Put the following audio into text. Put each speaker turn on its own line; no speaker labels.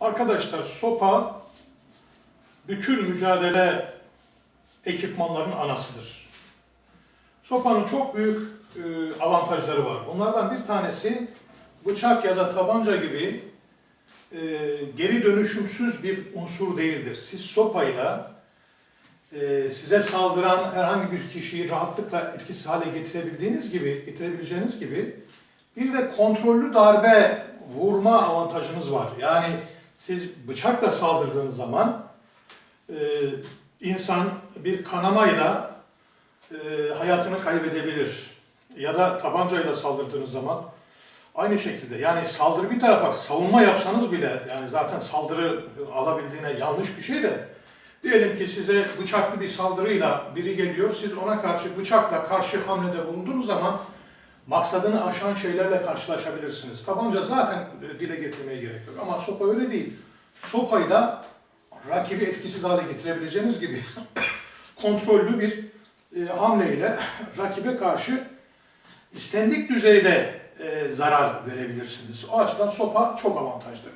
Arkadaşlar sopa bütün mücadele ekipmanlarının anasıdır. Sopanın çok büyük e, avantajları var. Bunlardan bir tanesi bıçak ya da tabanca gibi e, geri dönüşümsüz bir unsur değildir. Siz sopayla e, size saldıran herhangi bir kişiyi rahatlıkla etkisiz hale getirebildiğiniz gibi, getirebileceğiniz gibi bir de kontrollü darbe vurma avantajınız var. Yani siz bıçakla saldırdığınız zaman e, insan bir kanamayla e, hayatını kaybedebilir. Ya da tabancayla saldırdığınız zaman aynı şekilde yani saldırı bir tarafa savunma yapsanız bile yani zaten saldırı alabildiğine yanlış bir şey de diyelim ki size bıçaklı bir saldırıyla biri geliyor siz ona karşı bıçakla karşı hamlede bulunduğunuz zaman maksadını aşan şeylerle karşılaşabilirsiniz. Tabanca zaten e, dile getirmeye gerek yok ama sopa öyle değil. Sopayla rakibi etkisiz hale getirebileceğiniz gibi kontrollü bir e, hamleyle rakibe karşı istendik düzeyde e, zarar verebilirsiniz. O açıdan sopa çok avantajlı.